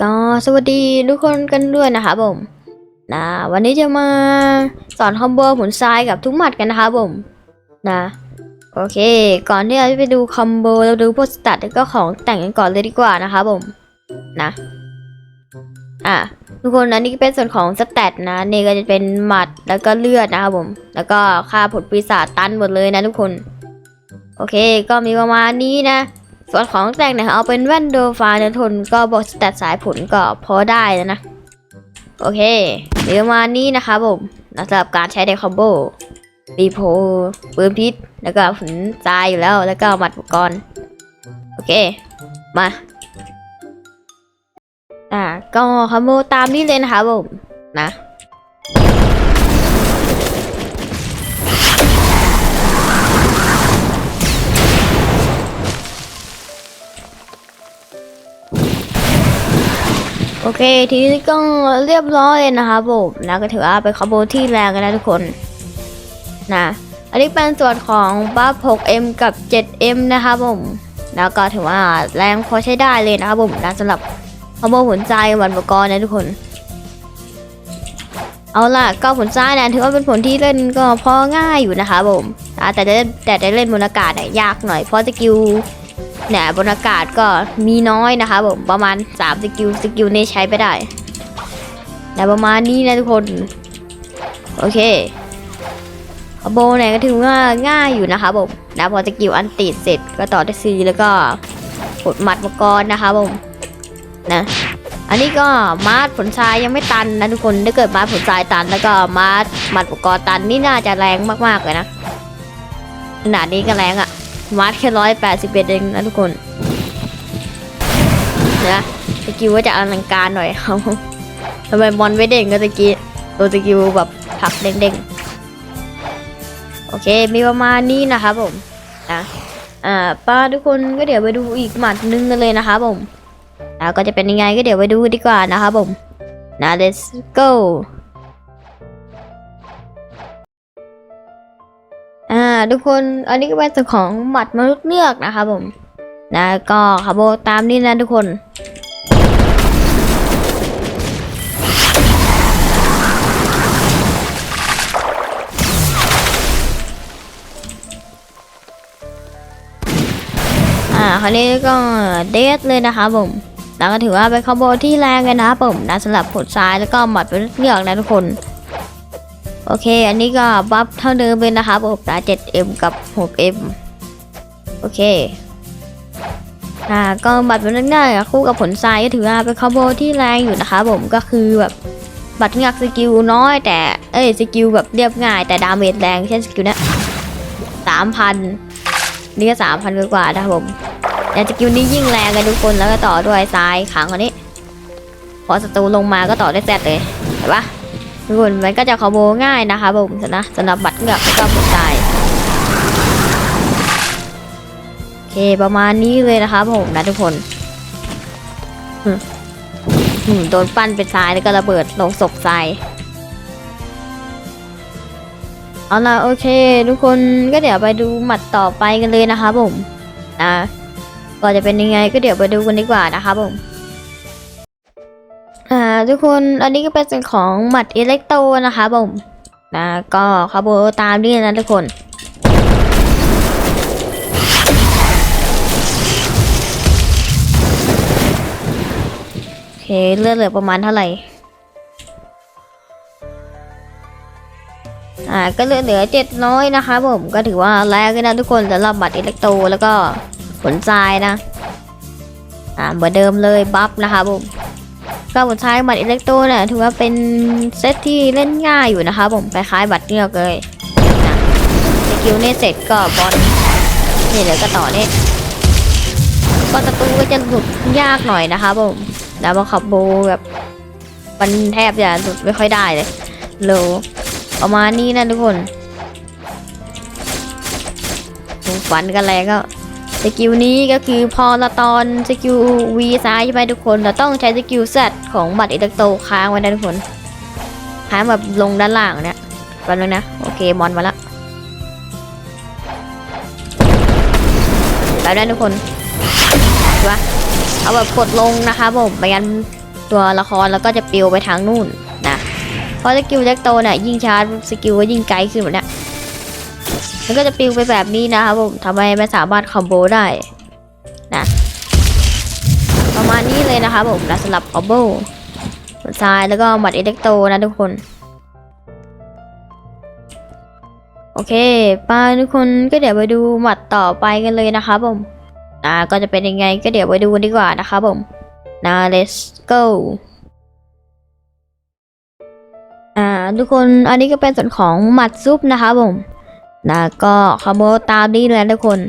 ก็สวัสดีทุกคนกันด้วยนะครับผมนะวันนี้จะมาสอนคอมโบหมุนซ้ายกับทุกหมัดกันนะครับผมนะโอเค ก่อนที่เราจะไปดูคอมโบเราดูพวกสตัตแล้วก็ของแต่งกันก่อนเลยดีกว่านะครับผมนะอะทุกคนอันนี้ก็เป็นส่วนของสแตทนะนี่ก็จะเป็นหมัดแล้วก็เลือดนะครับผม แล้วก็ค่าผลปีศาจตันหมดเลยนะทุกคน โอเค ก็มีประมาณนี้นะ ส่วนของแต่งเนี่ยเอาเป็นแว่นโดฟาเนทนก็บอกสแตทสายผลก็พอได้แล้วนะ โอเคมีประมานี้นะครับผมสำหรับการใช้ในคอมโบรีโพปืนพิษ แล้วก็ผลทรายอยู่แล้วแล้วก็หมัดอุปกรณ์โอเค มาอ่าก็คอมโบตามนี้เลยนะครับผมนะ โอเค ทีนี้ก็เรียบร้อยเลยนะครับผมนะก็ถือว่าเป็นคอมโบที่แรงกันนะทุกคนนะอันนี้เป็นส่วนของบัฟ 6M กับ 7M นะครับผมแล้วก็ถือว่าแรงพอใช้ได้เลยนะครับผมนะสำหรับคอมโบผลใจวันประกรณ์นะทุกคน เอาล่ะก็ผลซ้ายนะถือว่าเป็นผลที่เล่นก็พอง่ายอยู่นะครับผมแต่จะแต่จะเล่นบนอากาศเนี่ยยากหน่อยเพราะสกิล เนี่ยบนอากาศก็มีน้อยนะคะผมประมาณ3สกิลสกิลนี้ใช้ไปได้แต่ประมาณนี้นะทุกคน โอเคโบเนี่ยก็ถือว่าง่ายอยู่นะคะผมนะพอสกิลอันติดเสร็จก็ต่อด้วยซีแล้วก็กดหมัดมังกรนะคะผมนะอันนี้ก็มาร์ผลชายยังไม่ตันนะทุกคนถ้าเกิดมาร์ผลชายตันแล้วก็มาร์หมัดมังกรตันนี่น่าจะแรงมากๆเลยนะขนาดนี้ก็แรงอะ มาร์คแค่ร้อยแปดสิบเอ็ดเองนะทุกคนนะสกิลว่าจะอลังการหน่อยเขาทำไมบอลไม่เด้งก็ตะกี้ตัวสกิลแบบผลักเด้งๆ โอเค มีประมาณนี้นะครับผมนะอ่าป้าทุกคนก็เดี๋ยวไปดูอีกหมัดนึงกันเลยนะครับผมแล้วก็จะเป็นยังไงก็เดี๋ยวไปดูดีกว่านะครับผมนะ let's go ทุกคน อันนี้ก็เป็นส่วนของหมัดมนุษย์เงือกนะครับผม นะก็คาร์โบตามนี้นะทุกคนอ่าคราวนี้ก็เดทเลยนะครับผมแล้วก็ถือว่าเป็นคอมโบที่แรงกันนะครับผมนะสำหรับผลซ้ายแล้วก็หมัดมนุษย์เงือกนะทุกคน โอเค อันนี้ก็บัฟเท่าเดิมเลยนะครับผมนะ 7M กับ 6M โอเคอ่าก็บัตรเป็นหน้าคู่กับผลทรายก็ถือว่าเป็นคอมโบที่แรงอยู่นะคะผมก็คือแบบบัตรงักสกิลน้อยแต่เอ้ยสกิลแบบเรียบง่าย แต่ดาเมจแรงเช่นสกิลเนี้ยสามพันนี่ก็สามพันกว่านะครับผมแต่สกิลนี้ยิ่งแรงกันทุกคนแล้วก็ต่อด้วยทรายขังคนนี้ พอศัตรูลงมาก็ต่อด้วยแซดเลยเห็นปะ ทุกคนมันก็จะคอมโบง่ายนะคะผมนะสำหรับบัตรเงือกก็ผลตายโอเคประมาณนี้เลยนะคะผมนะทุกคนอืมโดนปั้นเป็นทรายแล้วก็ระเบิดลงศพทรายเอาละโอเค ทุกคนก็เดี๋ยวไปดูหมัดต่อไปกันเลยนะคะผมนะก็จะเป็นยังไงก็เดี๋ยวไปดูกันดีกว่านะคะผม ทุกคน อันนี้ก็เป็นส่วนของหมัดอิเล็กโตนะคะผมนะก็คาร์โบตามนี่นะทุกคนโอเคเลือดเหลือประมาณเท่าไหร่อ่าก็เลือดเหลือเจ็ดน้อยนะคะผมก็ถือว่าแรงกันนะทุกคนสำหรับบัตรอิเล็กโตแล้วก็ผลทรายนะ อ่าเหมือนเดิมเลยบัฟนะคะผม ก็ผลท้ายบัตรอิเล็กโตรเนี่ยถือว่าเป็นเซตที่เล่นง่ายอยู่นะคะผมคล้ายๆบัตรเงือกเลยนะสกิลเนี่ยเสร็จก็บอลนี่เหลือก็ต่อเนี่ยก็ศัตรูก็จะหลุดยากหน่อยนะคะผมแล้วพอขับโบแบบมันแทบจะหลุดไม่ค่อยได้เลยโลประมาณนี้นะทุกคนฝันกันแรงก็ สกิลนี้ก็คือพอเราตอนสกิล V ซ้ายใช่ไหมทุกคนเราต้องใช้สกิล Z ของบัตรอิเล็กโตค้างไว้นะทุกคนค้างแบบลงด้านล่างเนี่ยแป๊บนึงนะ โอเคมอนมาละแบบนั้ทุกคนถูกปะเอาแบบกดลงนะคะผมไม่งั้นตัวละครแล้วก็จะปลิวไปทางนู่นนะเพราะสกิลแจ็คโตเนี่ยยิ่งชาร์จสกิลก็ยิ่งไกลขึ้นแบบเนี้ย มันก็จะปิวไปแบบนี้นะครับผมทำให้ไม่สามารถคอมโบได้นะประมาณนี้เลยนะครับผมนะสำหรับคอมโบซ้ายแล้วก็หมัดเอเล็กโตนะทุกคน โอเคไปทุกคนก็เดี๋ยวไปดูหมัดต่อไปกันเลยนะครับผมอ่าก็จะเป็นยังไงก็เดี๋ยวไปดูดีกว่านะครับผมนะ let's go อ่าทุกคนอันนี้ก็เป็นส่วนของหมัดซุปนะครับผม นะก็คอมโบตามนี้เลยนะทุกคน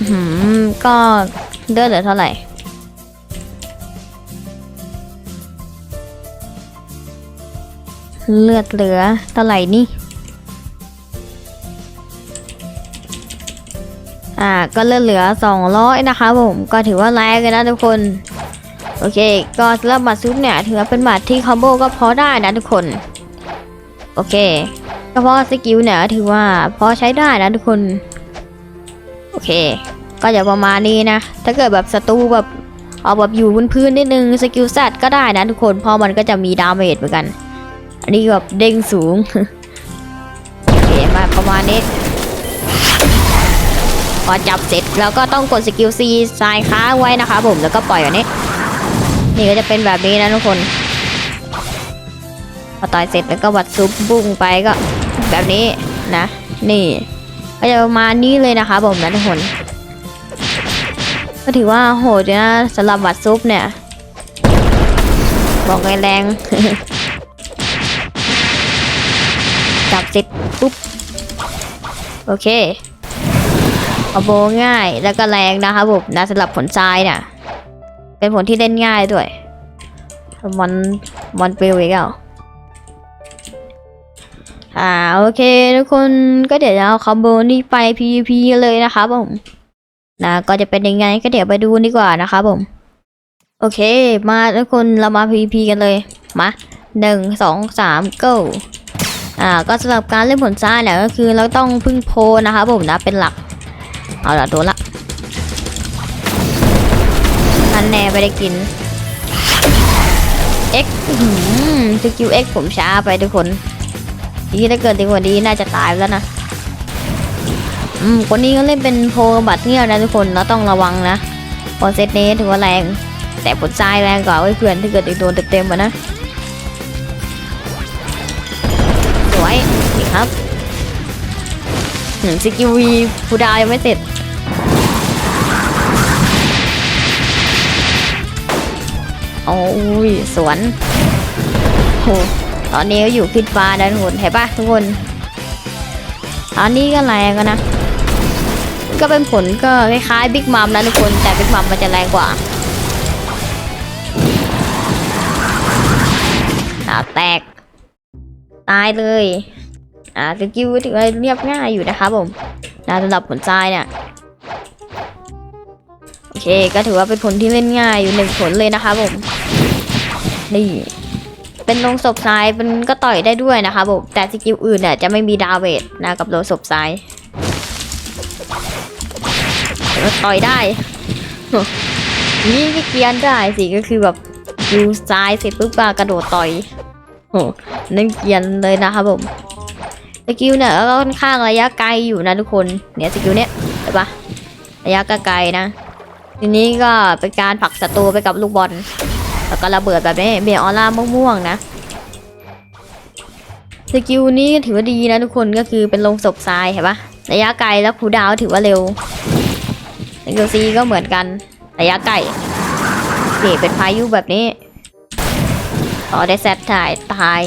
อืมก็เลือดเหลือเท่าไหร่ เลือดเหลือเท่าไหร่นี่ อ่าก็เลือเหลือสองร้อนะคะผมก็ถือว่าแรงเลยนะทุกคนโอเค ก็สำหรับหมัดซุปเนี่ยถือว่าเป็นหมัดที่คอมโบก็พอได้นะทุกคน โอเคก็เพราะสกิลเนี่ยถือว่าพอใช้ได้นะทุกคน โอเค ก็จะประมาณนี้นะ ถ้าเกิดแบบศัตรูแบบเอาแบบอยู่บนพื้นนิดนึงสกิลแซดก็ได้นะทุกคนเพราะมันก็จะมีดาเมจเหมือนกัน อันนี้แบบเด้งสูง โอเคมาประมาณนี้ พอจับเสร็จแล้วก็ต้องกดสกิลซีสายค้างไว้นะคะผมแล้วก็ปล่อยแบบนี้ นี่ก็จะเป็นแบบนี้นะทุกคนพอต่อยเสร็จแล้วก็วัดซุปบุ้งไปก็แบบนี้นะ นี่ก็จะประมาณนี้เลยนะคะผมนะทุกคน ก็ถือว่าโหดนะสำหรับวัดซุปเนี่ย บอกไงแรงจับเสร็จปุ๊บ โอเค อโบง่ายแล้วก็แรงนะครับผมนะสำหรับผลทรายเนี่ยเป็นผลที่เล่นง่ายด้วยมันมันเปลวอีกแล้วอ่าโอเคทุกคนก็เดี๋ยวจะเอาคอมโบนี้ไป PVP เลยนะครับผมนะก็จะเป็นยังไงก็เดี๋ยวไปดูดีกว่านะครับผม โอเค มาทุกคนเรามา PVP กันเลยมาหนึ่งสองสาม go อ่าก็สำหรับการเล่นผลซ่ายเนี่ยก็คือเราต้องพึ่งโพลนะครับผมนะเป็นหลัก เอาละโดนละนันแน่ไม่ได้กิน X สกิล X ผมช้าไปทุกคนนี่ถ้าเกิดดีกว่านี้น่าจะตายแล้วนะ อืมคนนี้ก็เล่นเป็นโพบัตเงียบนะทุกคนเราต้องระวังนะพอเซตนี้ถือว่าแรง แต่ผลทรายแรงกว่าไว้เพื่อนถ้าเกิดโดนเต็มๆอะนะ สวยนี่ครับ หนึ่งสกิลวีฟูดายังไม่เสร็จโอ้ยสวนโหตอนนี้ก็อยู่ขึ้นฟ้านะทุกคนเห็นปะทุกคน ตอนนี้ก็แรงกันนะ ก็เป็นผลก็คล้ายๆบิ๊กมัมนะทุกคน แต่บิ๊กมัมมันจะแรงกว่าอ่าแตก ตายเลย อ่าสกิลถือว่าเรียบง่ายอยู่นะครับผมนะสำหรับผลทรายเนี่ยโอเค ก็ถือว่าเป็นผลที่เล่นง่ายอยู่หนึ่งผลเลยนะครับผมนี่เป็นลงศพทรายมันก็ต่อยได้ด้วยนะคะผมแต่สกิลอื่นเนี่ยจะไม่มีดาเมจนะกับลงศพทรายแต่ว่าต่อยได้นี่ก็เกียนได้สิก็คือแบบยูทรายเสร็จปุ๊บก็กระโดดต่อยโอ้นั่นเกียนเลยนะคะผม สกิลเนี่ยก็ค่อนข้างระยะไกลอยู่นะทุกคน เนี่ยสกิลเนี่ยเห็นปะระยะไกลๆนะ ทีนี้ก็เป็นการผลักศัตรูไปกับลูกบอล แล้วก็ระเบิดแบบนี้เบียออร่าม่วงๆนะ สกิลนี้ถือว่าดีนะทุกคนก็คือเป็นลงศพทรายเห็นปะระยะไกลแล้วคูดาวถือว่าเร็วสกิลซีก็เหมือนกันระยะไกลนี่เป็นพายุแบบนี้ต่อได้แซดถ่ายตาย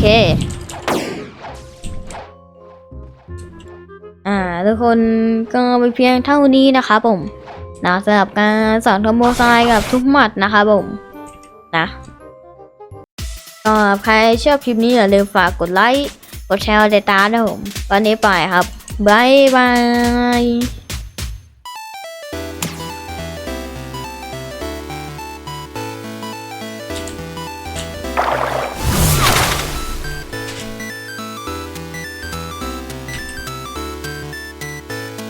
เค อ่า ทุกคนก็ไปเพียงเท่านี้นะคะผมนะสำหรับการสอนคอมโบไซกับทุกหมัดนะคะผม นะก็ใครชอบคลิปนี้อย่าลืมฝากกดไลค์ กดแชร์เดตานะผม วันนี้ไปครับ บ๊ายบาย